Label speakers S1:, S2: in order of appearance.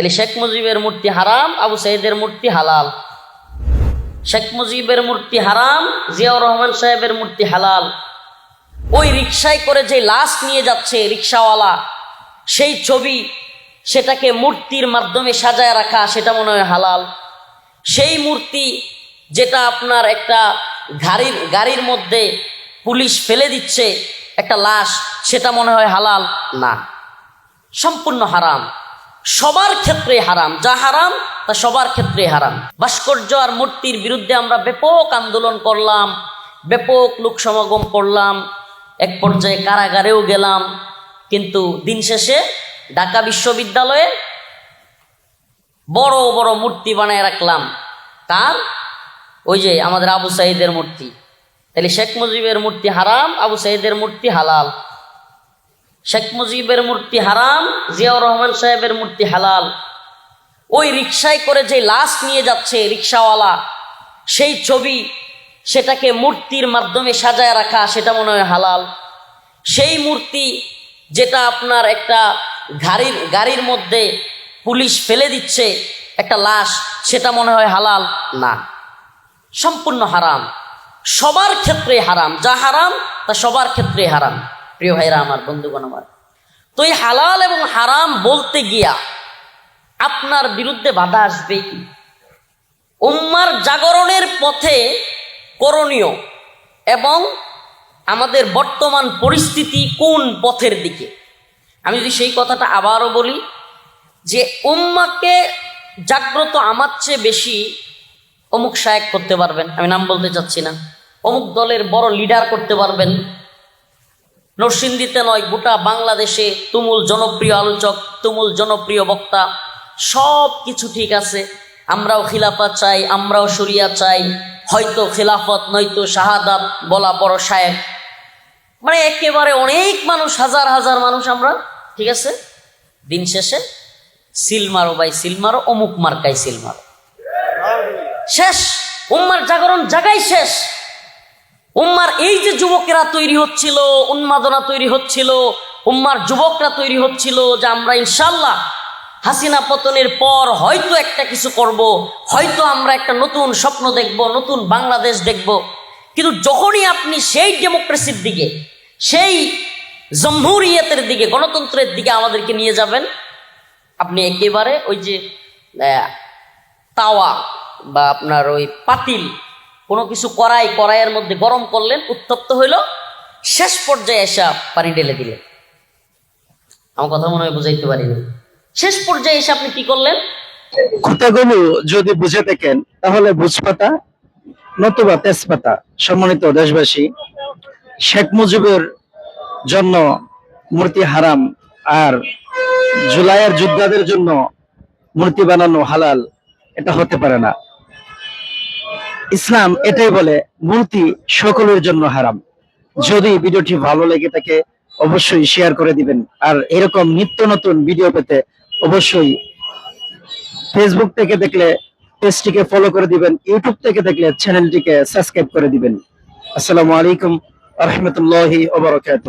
S1: তাহলে শেখ মুজিবের মূর্তি হারাম, আবু সাইদের মূর্তি হালাল। শেখ মুজিবের মূর্তি হারাম, জিয়াউর রহমান সাহেবের মূর্তি হালাল। ওই রিক্সায় করে যে লাশ নিয়ে যাচ্ছে রিক্সাওয়ালা সেই ছবি সেটাকে মূর্তির মাধ্যমে সাজায় রাখা, সেটা মনে হয় হালাল। সেই মূর্তি যেটা আপনার একটা গাড়ির গাড়ির মধ্যে পুলিশ ফেলে দিচ্ছে, একটা লাশ, সেটা মনে হয় হালাল? না। সম্পূর্ণ হারাম। সবার ক্ষেত্রে হারাম, যা হারাম তা সবার ক্ষেত্রে হারাম। ভাস্কর্য আর মূর্তির বিরুদ্ধে আমরা ব্যাপক আন্দোলন করলাম, ব্যাপক লোক সমাগম করলাম, এক পর্যায়ে কারাগারেও গেলাম, কিন্তু দিন শেষে ঢাকা বিশ্ববিদ্যালয়ে বড় বড় মূর্তি বানায় রাখলাম। কার? ওই যে আমাদের আবু সাইদের মূর্তি। তাহলে শেখ মুজিবের মূর্তি হারাম, আবু সাইদের মূর্তি হালাল। শেখ মুজিবের মূর্তি হারাম, জিয়াউর রহমান সাহেবের মূর্তি হালাল। ওই রিক্সায় করে যে লাশ নিয়ে যাচ্ছে রিক্সাওয়ালা সেই ছবি সেটাকে মূর্তির মাধ্যমে সাজায় রাখা, সেটা মনে হয় হালাল। সেই মূর্তি যেটা আপনার একটা গাড়ির গাড়ির মধ্যে পুলিশ ফেলে দিচ্ছে, একটা লাশ, সেটা মনে হয় হালাল? না। সম্পূর্ণ হারাম। সবার ক্ষেত্রে হারাম। যা হারাম, তা সবার ক্ষেত্রে হারাম। প্রিয় ভাইরা, আমার বন্ধুগণ, আমার। তো এই হালাল এবং হারাম বলতে গিয়া আপনার বিরুদ্ধে বাধা আসবেই উম্মার জাগরণের পথে করণীয় এবং আমাদের বর্তমান পরিস্থিতি কোন পথের দিকে? আমি যদি সেই কথাটা আবারও বলি, যে উম্মাকে জাগ্রত আমার চেয়ে বেশি অমুক সাহেব করতে পারবেন। আমি নাম বলতে চাচ্ছি না। অমুক দলের বড় লিডার করতে পারবেন। নরসিংদীতে নয়, গোটা বাংলাদেশে তুমুল জনপ্রিয় আলোচক, তুমুল জনপ্রিয় বক্তা সব কিছু ঠিক আছে। আমরাও খিলাফত চাই, আমরাও শরিয়া চাই, হয়তো খিলাফত, নয়তো শাহাদাত বলা বড় সাহেব মানে একেবারে অনেক মানুষ, হাজার হাজার মানুষ আমরা, ঠিক আছে? দিন শেষে সিল মারো ভাই, সিল মারো, অমুক মার্কাই সিল মারো। শেষ! উম্মার জাগরণ জাগাই শেষ! উম্মার এই যে যুবকেরা তৈরি হচ্ছিল, উন্মাদনা তৈরি হচ্ছিল, উম্মার যুবকরা তৈরি হচ্ছিল যে আমরা ইনশাল্লাহ হাসিনা পতনের পর হয়তো একটা কিছু করব, হয়তো আমরা একটা নতুন স্বপ্ন দেখব, নতুন বাংলাদেশ দেখব। কিন্তু যখনই আপনি সেই ডেমোক্রেসির দিকে, সেই জমহুরিয়তের দিকে, গণতন্ত্রের দিকে আমাদেরকে নিয়ে যাবেন, আপনি একেবারে ওই যে তাওয়া বা আপনার ওই পাতিল কোনো কিছু কড়াই কড়াইয়ের মধ্যে গরম করলেন, উত্তপ্ত হইল, শেষ পর্যায়ে এসে পানি ঢেলে দিলেন। আমার কথা মনে হয় বুঝাইতে পারিনি। শেষ পর্যায়ে এসে আপনি কি করলেন?
S2: কথাগুলো যদি বুঝে থাকেন, তাহলে বুঝপাতা নতুবা তেজপাতা। সম্মানিত দেশবাসী, শেখ মুজিবের জন্য মূর্তি হারাম আর জুলাইয়ের যোদ্ধাদের জন্য মূর্তি বানানো হালাল, এটা হতে পারে না। ইসলাম এটাই বলে, মূর্তি সকলের জন্য হারাম। যদি ভিডিওটি ভালো লেগে থাকে, অবশ্যই শেয়ার করে দিবেন। আর এরকম নিত্য নতুন ভিডিও পেতে অবশ্যই ফেসবুক থেকে দেখলে, পেজটিকে ফলো করে দিবেন ইউটিউব থেকে দেখলে চ্যানেলটিকে সাবস্ক্রাইব করে দিবেন। আসসালামু আলাইকুম রহমতুল্লাহি ওবরাকাতুহ